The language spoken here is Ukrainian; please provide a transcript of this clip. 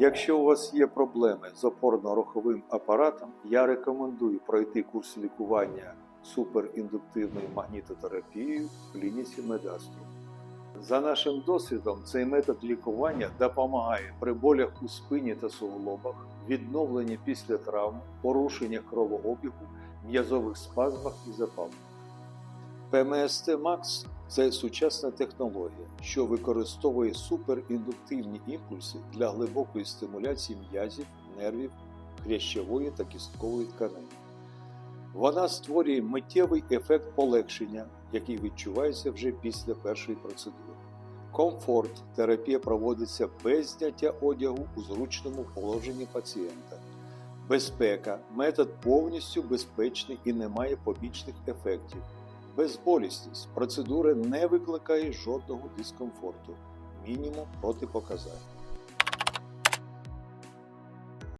Якщо у вас є проблеми з опорно-руховим апаратом, я рекомендую пройти курс лікування суперіндуктивною магнітотерапією в клініці Медастру. За нашим досвідом, цей метод лікування допомагає при болях у спині та суглобах, відновленні після травм, порушеннях кровообігу, м'язових спазмах і запалах. ПМСТ Max – це сучасна технологія, що використовує суперіндуктивні імпульси для глибокої стимуляції м'язів, нервів, хрящової та кісткової тканини. Вона створює миттєвий ефект полегшення, який відчувається вже після першої процедури. Комфорт терапія проводиться без зняття одягу у зручному положенні пацієнта. Безпека метод повністю безпечний і не має побічних ефектів. Безболісність процедури не викликає жодного дискомфорту, мінімум протипоказань.